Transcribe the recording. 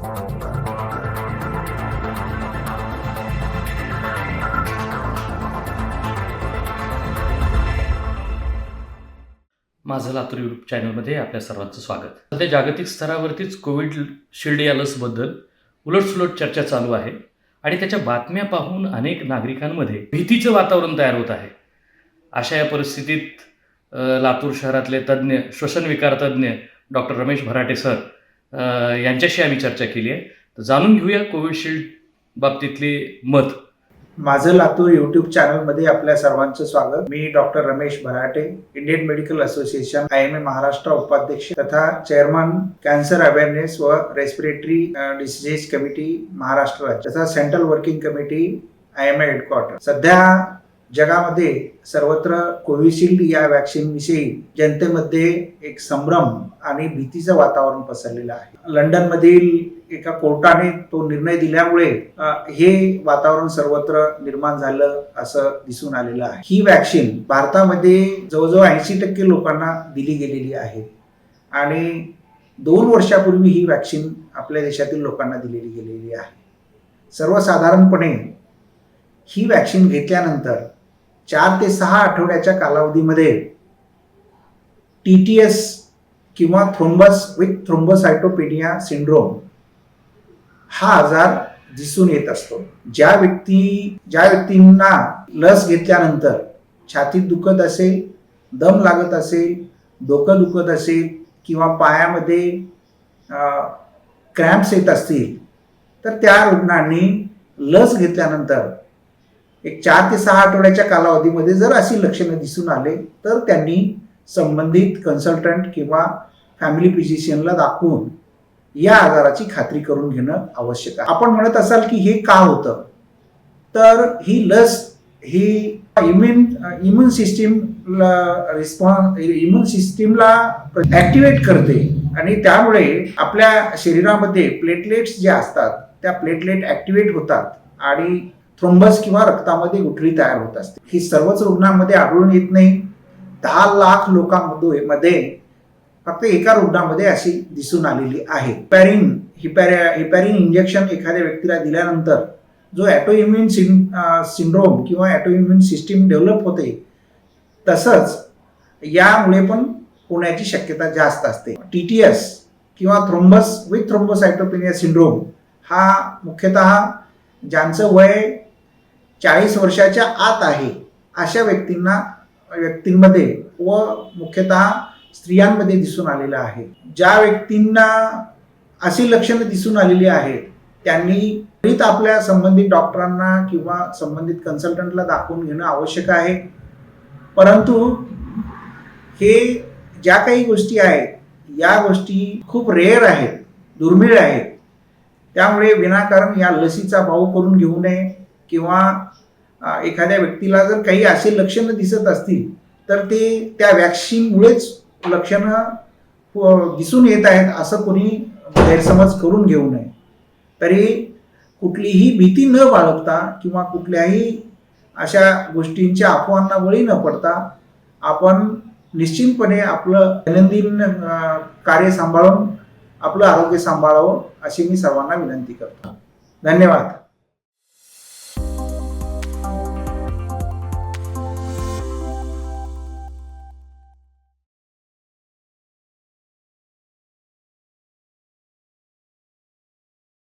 माझं लातूर यूट्यूब चॅनलमध्ये आपल्या सर्वांचं स्वागत. सध्या जागतिक स्तरावरतीच कोविड शिल्ड या लसबद्दल उलटसुलट चर्चा चालू आहे आणि त्याच्या बातम्या पाहून अनेक नागरिकांमध्ये भीतीचं वातावरण तयार होत आहे. अशा या परिस्थितीत लातूर शहरातले तज्ज्ञ श्वसनविकार तज्ज्ञ डॉक्टर रमेश भराटे सर यांच्याशी आम्ही चर्चा केली आहे. तर जाणून घेऊया कोविशिल्ड बाबतीतली मत. माझं लातूर युट्यूब चॅनलमध्ये आपल्या सर्वांचं स्वागत. मी doctor Ramesh Bharate Indian medical association I M A Maharashtra उपाध्यक्ष तथा चेअरमन कॅन्सर अवेअरनेस व रेस्पिरेटरी डिसीजेस कमिटी महाराष्ट्र राज्य तथा central working committee I M A headquarter सध्या जगामध्ये सर्वत्र कोविशिल्ड या वॅक्सिनविषयी जनतेमध्ये एक संभ्रम आणि भीतीचं वातावरण पसरलेलं आहे. लंडनमधील एका कोर्टाने तो निर्णय दिल्यामुळे हे वातावरण सर्वत्र निर्माण झालं असं दिसून आलेलं आहे. ही वॅक्सिन भारतामध्ये जवळजवळ ऐंशी टक्के लोकांना दिली गेलेली आहे आणि दोन वर्षापूर्वी ही वॅक्सिन आपल्या देशातील लोकांना दिलेली गेलेली आहे. सर्वसाधारणपणे ही वॅक्सिन घेतल्यानंतर चार ते सहा आठवड्याच्या कालावधीमध्ये टी टी एस किंवा थ्रोम्बस विथ थ्रोम्बोसायटोपेडिया सिंड्रोम हा आजार दिसून येत असतो. ज्या व्यक्ती ज्या व्यक्तींना लस घेतल्यानंतर छातीत दुखत असेल दम लागत असेल डोकं दुखत असेल किंवा पायामध्ये क्रॅम्प्स येत असतील तर त्या रुग्णांनी लस घेतल्यानंतर एक चार ते सहा आठवड्याच्या कालावधीमध्ये जर अशी लक्षणं दिसून आले तर त्यांनी संबंधित कन्सल्टंट किंवा फॅमिली फिजिशियनला दाखवून या आजाराची खात्री करून घेणं आवश्यक आहे. आपण म्हणत असाल की हे का होतं? तर ही लस ही इम्युन इम्युन सिस्टीमला रिस्पॉन्स इम्युन सिस्टीमला ऍक्टिवेट करते. आणि त्यामुळे आपल्या शरीरामध्ये प्लेटलेट्स ज्या असतात त्या प्लेटलेट ऍक्टिवेट होतात. आणि थ्रोम्बस किंवा रक्तामध्ये गुठळी तयार होत असते. ही सर्वच रुग्णांमध्ये आढळून येत नाही. दहा लाख लोकांमध्ये मध्ये फक्त एका रुग्णामध्ये अशी दिसून आलेली आहे. हिपॅरिन हिपॅर हिपॅरिन इंजेक्शन एखाद्या व्यक्तीला दिल्यानंतर जो ॲटोइम्युन सिं सिंड्रोम किंवा ॲटोइम्युन सिस्टीम डेव्हलप होते तसंच यामुळे पण होण्याची शक्यता जास्त असते. टी टी एस किंवा थ्रोम्बस विथ थ्रोम्बोसायटोपेनिया सिंड्रोम हा मुख्यतः ज्यांचं वय चाळीस वर्षाच्या आत आहे. अशा व्यक्तींना व्यक्तींमध्ये व मुख्यतः स्त्रियांमध्ये दिसून आलेलं आहे. ज्या व्यक्तींना अशी लक्षणं दिसून आलेली आहेत त्यांनी त्वरित आपल्या संबंधित डॉक्टरांना किंवा संबंधित कन्सल्टंटला दाखवून घेणं आवश्यक आहे. परंतु हे ज्या काही गोष्टी आहेत या गोष्टी खूप रेअर आहेत दुर्मिळ आहेत. त्यामुळे विनाकारण या लसीचा भाव करून घेऊ नये. किंवा एखाद्या व्यक्तीला जर काही असे लक्षणं दिसत असतील तर ते त्या वॅक्सिनमुळेच लक्षणं दिसून येत आहेत असं कोणी गैरसमज करून घेऊ नये. तरी कुठलीही भीती न बाळगता किंवा कुठल्याही अशा गोष्टींच्या अफवांना बळी न पडता आपण निश्चितपणे आपलं दैनंदिन कार्य सांभाळून आपलं आरोग्य सांभाळावं अशी मी सर्वांना विनंती करतो. धन्यवाद.